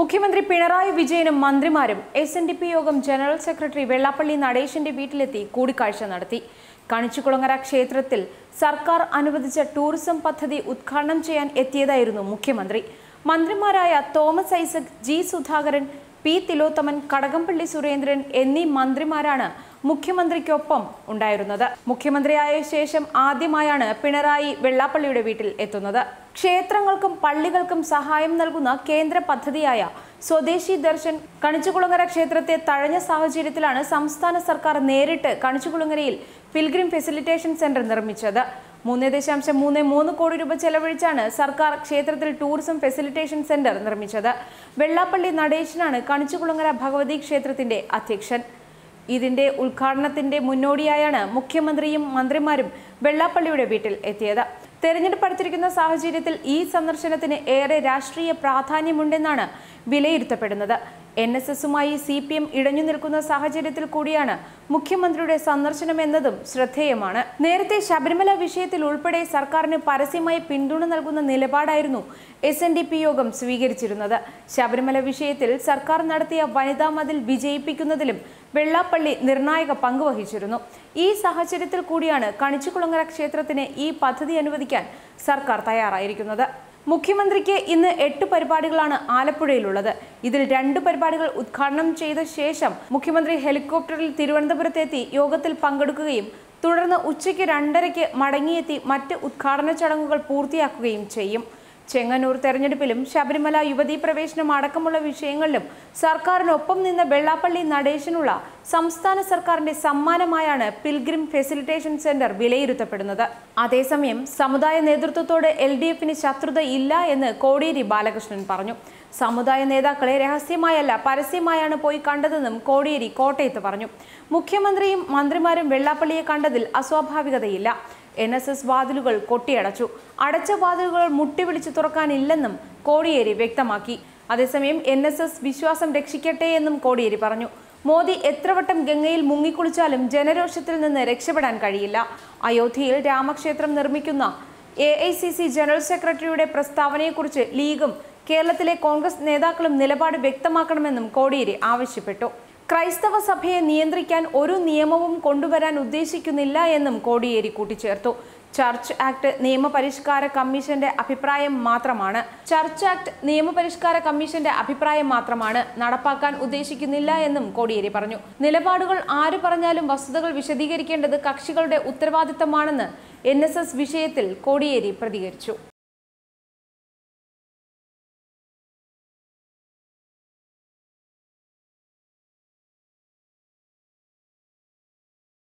മുഖ്യമന്ത്രി പിണറായി വിജയനും മന്ത്രിമാരും എസ് എൻ ഡി പി യോഗം ജനറൽ സെക്രട്ടറി വെള്ളാപ്പള്ളി നടേശന്റെ വീട്ടിലെത്തി കൂടിക്കാഴ്ച നടത്തി. കണിച്ചുകുളങ്ങര ക്ഷേത്രത്തിൽ സർക്കാർ അനുവദിച്ച ടൂറിസം പദ്ധതി ഉദ്ഘാടനം ചെയ്യാൻ എത്തിയതായിരുന്നു മുഖ്യമന്ത്രി. മന്ത്രിമാരായ തോമസ് ഐസക് ജി സുധാകരൻ പി തിലോത്തമൻ കടകംപള്ളി സുരേന്ദ്രൻ എന്നീ മന്ത്രിമാരാണ് മുഖ്യമന്ത്രിക്കൊപ്പം ഉണ്ടായിരുന്നത്. മുഖ്യമന്ത്രിയായ ശേഷം ആദ്യമായാണ് പിണറായി വെള്ളാപ്പള്ളിയുടെ വീട്ടിൽ എത്തുന്നത്. ക്ഷേത്രങ്ങൾക്കും പള്ളികൾക്കും സഹായം നൽകുന്ന കേന്ദ്ര പദ്ധതിയായ സ്വദേശി ദർശൻ കണിച്ചുകുളങ്ങര ക്ഷേത്രത്തെ തഴഞ്ഞ സാഹചര്യത്തിലാണ് സംസ്ഥാന സർക്കാർ നേരിട്ട് കണിച്ചുകുളങ്ങരയിൽ പിൽഗ്രിം ഫെസിലിറ്റേഷൻ സെന്റർ നിർമ്മിച്ചത്. മൂന്ന് ദശാംശം മൂന്ന് മൂന്ന് കോടി രൂപ ചെലവഴിച്ചാണ് സർക്കാർ ക്ഷേത്രത്തിൽ ടൂറിസം ഫെസിലിറ്റേഷൻ സെന്റർ നിർമ്മിച്ചത്. വെള്ളാപ്പള്ളി നടേശനാണ് കണിച്ചുകുളങ്ങര ഭഗവതി ക്ഷേത്രത്തിന്റെ അധ്യക്ഷൻ. ഇതിന്റെ ഉദ്ഘാടനത്തിന്റെ മുന്നോടിയായാണ് മുഖ്യമന്ത്രിയും മന്ത്രിമാരും വെള്ളാപ്പള്ളിയുടെ വീട്ടിൽ എത്തിയത്. തെരഞ്ഞെടുപ്പ് അടുത്തിരിക്കുന്ന സാഹചര്യത്തിൽ ഈ സന്ദർശനത്തിന് ഏറെ രാഷ്ട്രീയ പ്രാധാന്യമുണ്ടെന്നാണ് വിലയിരുത്തപ്പെടുന്നത്. എൻ എസ് എസുമായി സി പി എം ഇടഞ്ഞു നിൽക്കുന്ന സാഹചര്യത്തിൽ കൂടിയാണ് മുഖ്യമന്ത്രിയുടെ സന്ദർശനം എന്നതും ശ്രദ്ധേയമാണ്. നേരത്തെ ശബരിമല വിഷയത്തിൽ ഉൾപ്പെടെ സർക്കാരിന് പരസ്യമായി പിന്തുണ നൽകുന്ന നിലപാടായിരുന്നു എസ് എൻ ഡി പി യോഗം സ്വീകരിച്ചിരുന്നത്. ശബരിമല വിഷയത്തിൽ സർക്കാർ നടത്തിയ വനിതാ മതിൽ വിജയിപ്പിക്കുന്നതിലും വെള്ളാപ്പള്ളി നിർണായക പങ്ക് വഹിച്ചിരുന്നു. ഈ സാഹചര്യത്തിൽ കൂടിയാണ് കണിച്ചുകുളങ്ങര ക്ഷേത്രത്തിന് ഈ പദ്ധതി അനുവദിക്കാൻ സർക്കാർ തയ്യാറായിരിക്കുന്നത്. മുഖ്യമന്ത്രിക്ക് ഇന്ന് എട്ട് പരിപാടികളാണ് ആലപ്പുഴയിലുള്ളത്. ഇതിൽ രണ്ട് പരിപാടികൾ ഉദ്ഘാടനം ചെയ്ത ശേഷം മുഖ്യമന്ത്രി ഹെലികോപ്റ്ററിൽ തിരുവനന്തപുരത്തെത്തി യോഗത്തിൽ പങ്കെടുക്കുകയും തുടർന്ന് ഉച്ചയ്ക്ക് രണ്ടരയ്ക്ക് മടങ്ങിയെത്തി മറ്റ് ഉദ്ഘാടന ചടങ്ങുകൾ പൂർത്തിയാക്കുകയും ചെയ്യും. ചെങ്ങന്നൂർ തെരഞ്ഞെടുപ്പിലും ശബരിമല യുവതീ പ്രവേശനം അടക്കമുള്ള വിഷയങ്ങളിലും സർക്കാരിനൊപ്പം നിന്ന വെള്ളാപ്പള്ളി നടേശനുള്ള സംസ്ഥാന സർക്കാരിന്റെ സമ്മാനമായാണ് പിൽഗ്രിം ഫെസിലിറ്റേഷൻ സെന്റർ വിലയിരുത്തപ്പെടുന്നത്. അതേസമയം സമുദായ നേതൃത്വത്തോട് എൽ ഡി എഫിന് ശത്രുത ഇല്ല എന്ന് കോടിയേരി ബാലകൃഷ്ണൻ പറഞ്ഞു. സമുദായ നേതാക്കളെ രഹസ്യമായല്ല പരസ്യമായാണ് പോയി കണ്ടതെന്നും കോടിയേരി കോട്ടയത്ത് പറഞ്ഞു. മുഖ്യമന്ത്രിയും മന്ത്രിമാരും വെള്ളാപ്പള്ളിയെ കണ്ടതിൽ അസ്വാഭാവികതയില്ല. എൻ എസ് എസ് വാതിലുകൾ കൊട്ടിയടച്ചു. അടച്ച വാതിലുകൾ മുട്ടിവിളിച്ചു തുറക്കാനില്ലെന്നും കോടിയേരി വ്യക്തമാക്കി. അതേസമയം എൻ എസ് എസ് വിശ്വാസം രക്ഷിക്കട്ടെ എന്നും കോടിയേരി പറഞ്ഞു. മോദി എത്രവട്ടം ഗംഗയിൽ മുങ്ങിക്കുളിച്ചാലും ജനരോഷത്തിൽ നിന്ന് രക്ഷപ്പെടാൻ കഴിയില്ല. അയോധ്യയിൽ രാമക്ഷേത്രം നിർമ്മിക്കുന്ന A I C C general സെക്രട്ടറിയുടെ പ്രസ്താവനയെക്കുറിച്ച് ലീഗും കേരളത്തിലെ കോൺഗ്രസ് നേതാക്കളും നിലപാട് വ്യക്തമാക്കണമെന്നും കോടിയേരി ആവശ്യപ്പെട്ടു. ക്രൈസ്തവ സഭയെ നിയന്ത്രിക്കാൻ ഒരു നിയമവും കൊണ്ടുവരാൻ ഉദ്ദേശിക്കുന്നില്ല എന്നും കോടിയേരി കൂട്ടിച്ചേർത്തു. ചർച്ച് ആക്ട് നിയമപരിഷ്കാര കമ്മീഷന്റെ അഭിപ്രായം മാത്രമാണ്. ചർച്ച് ആക്ട് നിയമപരിഷ്കാര കമ്മീഷന്റെ അഭിപ്രായം മാത്രമാണ് നടപ്പാക്കാൻ ഉദ്ദേശിക്കുന്നില്ല എന്നും കോടിയേരി പറഞ്ഞു. നിലപാടുകൾ ആര് പറഞ്ഞാലും വസ്തുതകൾ വിശദീകരിക്കേണ്ടത് കക്ഷികളുടെ ഉത്തരവാദിത്തമാണെന്ന് എൻ വിഷയത്തിൽ കോടിയേരി പ്രതികരിച്ചു.